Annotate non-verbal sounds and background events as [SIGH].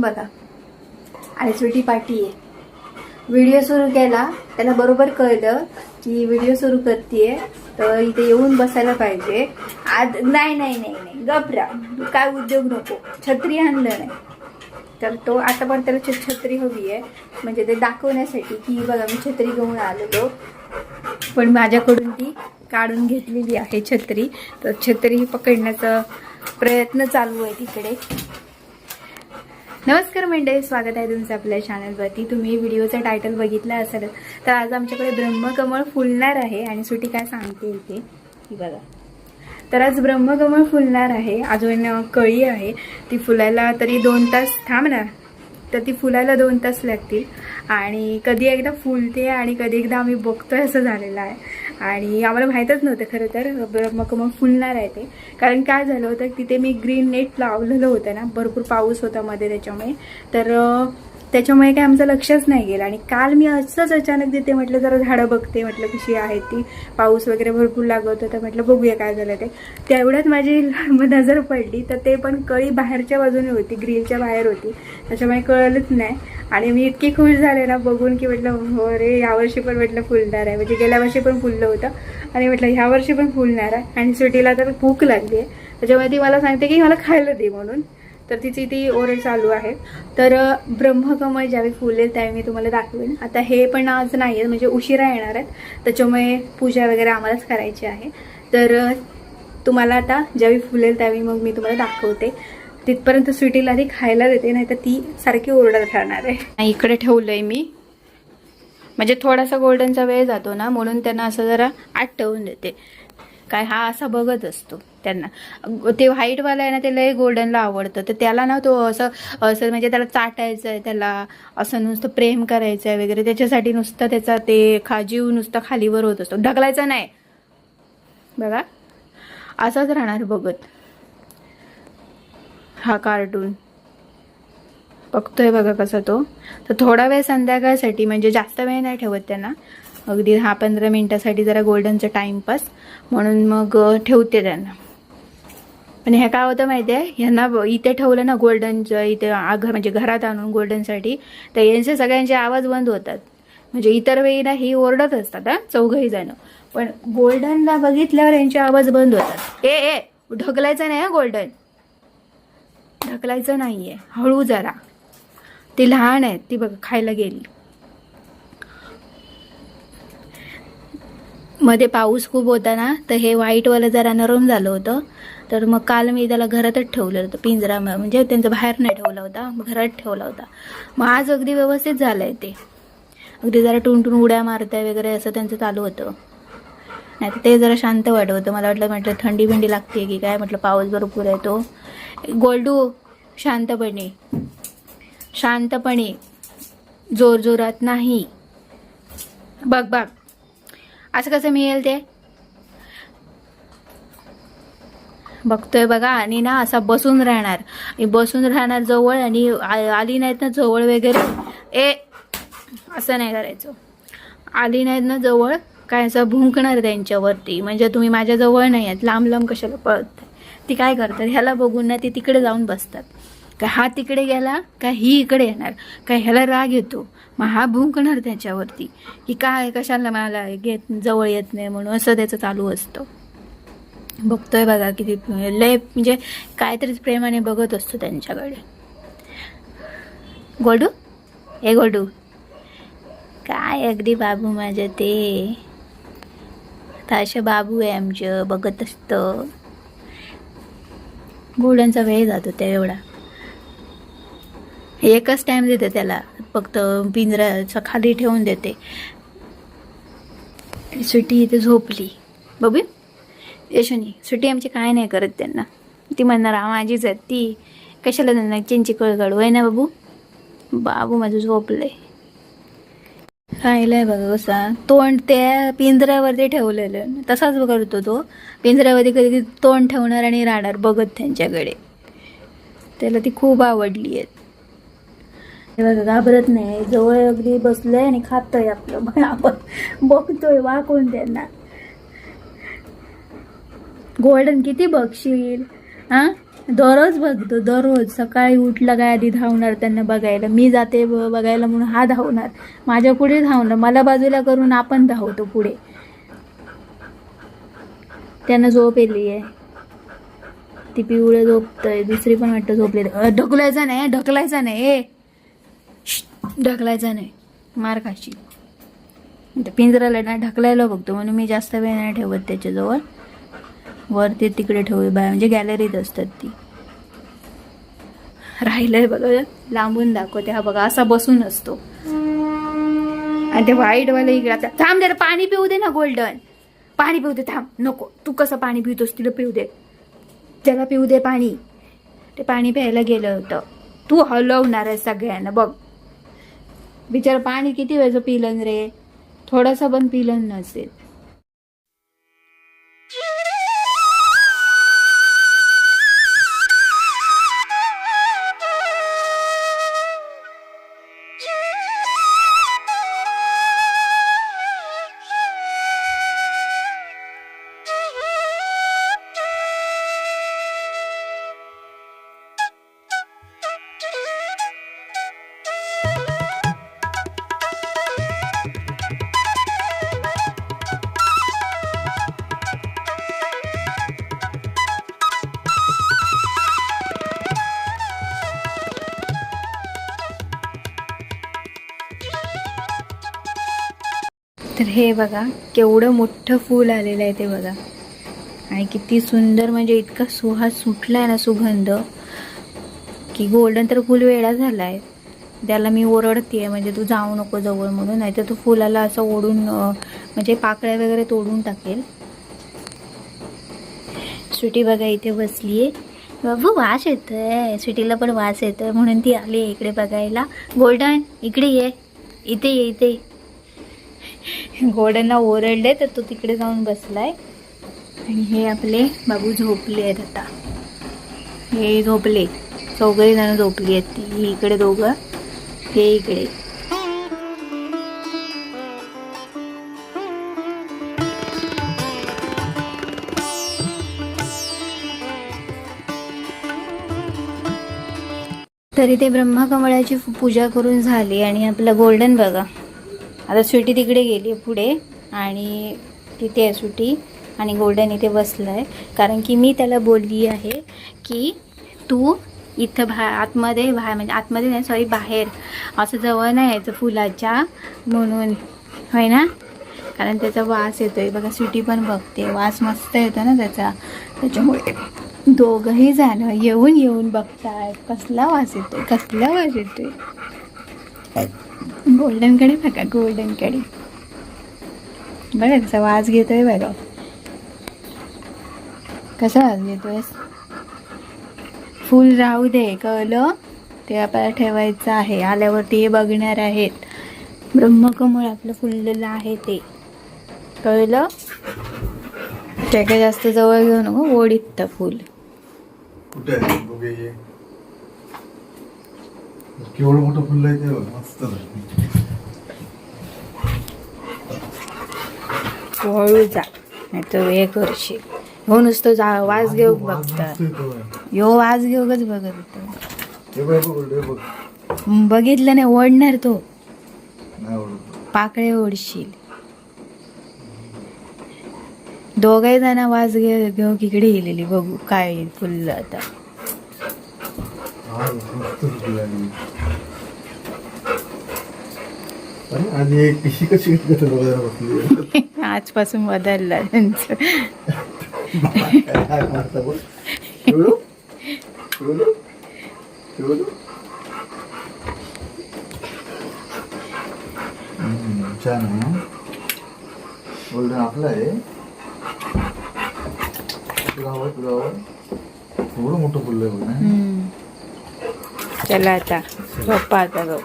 बघा. आणि स्वीटी पाटी आहे. व्हिडिओ सुरू केला त्याला बरोबर कळलं की व्हिडिओ सुरू करते तर इथे येऊन बसायला पाहिजे. आज नाही नाही नाही नाही गपरा काय उद्योग नको. छत्री आणलं नाही. तर तो आता पण त्याला छ- छत्री हवी आहे. म्हणजे ते दाखवण्यासाठी की बघा मी छत्री घेऊन आलेलो. पण माझ्याकडून ती काढून घेतलेली आहे छत्री. तर छत्री पकडण्याचा प्रयत्न चालू आहे तिकडे. नमस्कार मंडळी स्वागत आहे तुमचं आपल्या चॅनलवरती तुम्ही व्हिडिओचं टायटल बघितलं असेल तर आज आमच्याकडे ब्रह्मकमळ फुलणार आहे आणि सुटी काय सांगते इथे? बघा. तर आज ब्रह्मकमळ फुलणार आहे. अजून कळी आहे. ती फुलायला तरी दोन तास थांबणार. तर ती फुलायला दोन तास लागतील. आणि कधी एकदा फुलते आणि कधी एकदा आम्ही बघतोय असं झालेलं आहे. आणि आम्हाला माहीतच नव्हतं खरं तर. ब्रह्मकमल फुलणार आहे ते. कारण काय झालं होतं तिथे मी ग्रीन नेट लावलेलं होतं ना भरपूर पाऊस होता मध्ये त्याच्यामुळे. तर त्याच्यामुळे काय आमचं लक्षच नाही गेलं. आणि काल मी असंच अचानक तिथे म्हटलं जरा झाडं बघते. म्हटलं कशी आहेत ती? पाऊस वगैरे भरपूर लागत होता. म्हटलं बघूया काय झालं ते. तेवढ्यात माझी नजर पडली. तर ते पण कळी बाहेरच्या बाजूने होती ग्रीलच्या बाहेर होती. त्याच्यामुळे कळलंच नाही. आणि मी इतकी खुश झाले ना बघून की म्हटलं हो रे यावर्षी पण म्हटलं फुलणार आहे. म्हणजे गेल्या वर्षी पण फुललं होतं. आणि म्हटलं ह्या वर्षी पण फुलणार आहे. आणि सुटीला तर भूक लागली आहे. त्याच्यामुळे ती मला सांगते की मला खायला दे म्हणून. तर तिची ती ओरड चालू आहे. तर ब्रह्मकमळ ज्यावेळी फुलेल त्यावेळी मी तुम्हाला दाखवेन. आता हे पण आज नाही आहे म्हणजे उशिरा येणार आहेत. त्याच्यामुळे पूजा वगैरे आम्हालाच करायची आहे. तर तुम्हाला आता ज्यावेळी फुलेल त्यावेळी मग मी तुम्हाला दाखवते. तिथपर्यंत स्वीटीला आधी खायला देते नाही तर ती सारखी ओरडत राहणार आहे. इकडे ठेवलंय मी. म्हणजे थोडासा गोल्डनचा वेळ जातो ना म्हणून त्यांना असं जरा आत ठेवून देते. काय हा असा बघत असतो त्यांना. ते व्हाईटवाला आहे ना ते लय गोल्डनला आवडतं. तर त्याला ना तो असं असं म्हणजे त्याला चाटायचं आहे त्याला असं नुसतं प्रेम करायचं आहे वगैरे. त्याच्यासाठी नुसतं त्याचा ते खा जीव नुसतं खालीवर होत असतो. ढकलायचा नाही. बघा. असाच राहणार बघत. हा कार्टून. बघतोय बघा कसा तो. तर थोडा वेळ संध्याकाळसाठी म्हणजे जास्त वेळ नाही ठेवत त्यांना. अगदी दहा पंधरा मिनटासाठी जरा गोल्डनचा टाइमपास म्हणून मग ठेवते त्यांना. पण ह्या काय होतं माहिती आहे ह्यांना इथे ठेवलं ना गोल्डनचं इथे आघ म्हणजे घरात आणून गोल्डनसाठी तर यांचे सगळ्यांचे आवाज बंद होतात. म्हणजे इतर वेळी ना ही ओरडत असतात हा चौघही जण. पण गोल्डनला बघितल्यावर यांचे आवाज बंद होतात. ए ए ढकलायचं नाही हा गोल्डन. ढकलायचं नाही आहे हळू जरा. ती लहान आहे ती बघ खायला गेली. मध्ये पाऊस खूप होता ना तर हे व्हाईटवालं जरा नरम झालं होतं. तर मग काल मी त्याला घरातच ठेवलं होतं पिंजरा म्हणजे त्यांचं बाहेर नाही ठेवला होता घरात ठेवला होता. मग आज अगदी व्यवस्थित झालं आहे ते. अगदी जरा टुनटून उड्या मारताय वगैरे असं त्यांचं चालू होतं. नाही तर ते जरा शांत वाटत होतं. मला वाटलं म्हटलं थंडी बिंडी लागते की काय? म्हटलं पाऊस भरपूर आहे तो. गोल्डू शांतपणे. शांतपणे. जोरजोरात नाही. बघ बघ. असं कसं मिळेल ते? बघतोय बघा. आणि ना असा बसून राहणार. आणि बसून राहणार जवळ आणि आली नाहीत ना जवळ वगैरे. ए असं नाही करायचं. आली नाहीत ना जवळ. काय असं भुंकणार त्यांच्यावरती? म्हणजे तुम्ही माझ्याजवळ नाही आहेत. लांब लांब कशाला पळत ती काय करतात? ह्याला बघून ना ती तिकडे जाऊन बसतात. का हा तिकडे गेला का ही इकडे येणार? का ह्याला राग येतो? मग हा भुंकणार त्याच्यावरती. की काय कशाला मला घेत जवळ येत नाही म्हणून असं त्याचं चालू असतं. बघतोय बघा किती लय म्हणजे काहीतरीच प्रेमाने बघत असतो त्यांच्याकडे. गोडू? हे गोडू. काय अगदी बाबू माझ्या ते. तर असे बाबू आहे आमचं बघत असतं. घोड्यांचा वेळ जातो त्या एवढा. एकच टाइम देते त्याला. फक्त पिंजऱ्याचा खाली ठेवून देते. सुटी इथे झोपली. बघू यशोनी सुटी आमची काय नाही करत त्यांना. ती म्हणणार "आ, माझीच आहेत ती कशाला त्यांना चिंची कळ आहे ना बाबू? बाबू माझं झोपलंय. राहिलंय बघा कसा तोंड त्या पिंजऱ्यावरती ठेवलेलं. तसाच करतो तो. पिंजऱ्यावरती कधी तोंड ठेवणार आणि राहणार बघत त्यांच्याकडे. त्याला ती खूप आवडली आहेत. हे बघा घाबरत नाही. जवळ अगदी बसलोय आणि खातोय आपलं. पण आपण बघतोय वाकून त्यांना. गोल्डन किती बघशील? हा? दररोज बघतो दररोज. सकाळी उठलं काय आधी धावणार त्यांना बघायला. मी जाते बघायला म्हणून हा धावणार. माझ्या पुढे धावणार. मला बाजूला करून आपण धावतो पुढे. त्यांना झोप येली आहे ती पिवळं झोपतंय. दुसरी पण वाटतं झोपले ढकलायचा नाही. ढकलायचा नाही. ए. ढकलायचा नाही. मार खाशी पिंजराला ना ढकलायला बघतो. म्हणून मी जास्त वेळ नाही ठेवत त्याच्याजवळ. वर ते तिकडे ठेवू बाय म्हणजे गॅलरीत असतात ती. राहिलंय बघा लांबून दाखवते. हा बघा असा बसून असतो. आणि ते व्हाईटवाला इकडे आता थांब जरा पाणी पिऊ दे ना गोल्डन पाणी पिऊ दे थांब. नको. तू कसं पाणी पिऊतोस तिला पिऊ दे. त्याला पिऊ दे पाणी. ते पाणी प्यायला गेलं होतं. तू हलवणार आहे सगळ्यांना बघ. बिचारा पाणी किती वेळचं पिलन रे? थोडंसं पण पिलन नसेल. तर हे बघा केवढं मोठं फूल आलेलं आहे ते बघा. आणि किती सुंदर म्हणजे इतका सुहास सुटला आहे ना सुगंध. की गोल्डन तर फूल वेळा झाला आहे त्याला मी ओरडते म्हणजे तू जाऊ नको जवळ म्हणून. नाही तर तो फुलाला असं ओढून म्हणजे पाकळ्या वगैरे तोडून टाकेल. सुटी बघा इथे बसली आहे बाबू वास येतोय. सुटीला पण वास येतोय म्हणून ती आली आहे इकडे बघायला. गोल्डन इकडे ये. इथे ये इथे ये. ओरडले तर तो तिकडे जाऊन बसलाय. आणि हे आपले बाबू झोपले आहेत आता. हे झोपले. चौघही जण झोपली आहेत. ती इकडे दोघं हे इकडे. तरी ते ब्रह्मकमळाची पूजा करून झाली आणि आपलं गोल्डन बघा. आता सुटी तिकडे गेली पुढे आणि तिथे आहे सुटी आणि गोल्डन इथे बसलं आहे कारण की मी त्याला बोलली आहे की तू इथं भा आतमध्ये बाहेर म्हणजे आतमध्ये नाही सॉरी बाहेर. असं जवळ नाही यायचं फुलाच्या म्हणून. होय ना? कारण त्याचा वास येतो आहे बघा सुटी पण बघते. वास मस्त येतो ना त्याचा. त्याच्यामुळे दोघंही जाणं येऊन येऊन बघताय कसला वास येतोय? कसला वास येतोय? गोल्डनकडे बघा गोल्डनकडे बघा कसा वाज घेतोय बघा. कसा वाज घेतोय फुल राहू दे कळलं? ते आपल्याला ठेवायचं आहे. आल्यावरती हे बघणार आहेत. ब्रह्मकमळ आपलं फुललेलं आहे ते. कळलं? ते काय जास्त जवळ घेऊ नको ओढीत फुल. कुठे केवढं मोठं फुल आहे ते मस्त झालं. हळू जा नाही तर हे करशील हो नुसतं जा वास घेऊ वास बघतात मस्त येतो बघ. यो वास घेऊच बघत होतो बघ, बघ, बघ. बघितलं नाही ओढणार तो. पाकळे ओढशील दोघही जण वास घे घेऊ इकडे गेलेली बघू काय फुललं आता हा, मस्त फुलं आहे. अरे, आणि कशी कशी [LAUGHS] आजपासून बदललं त्यांचं. छान आहे. गोल्डन आपलं आहे. तुला हवं तुला हवं एवढं मोठं फुल आहे. चला आता झोपा आता गं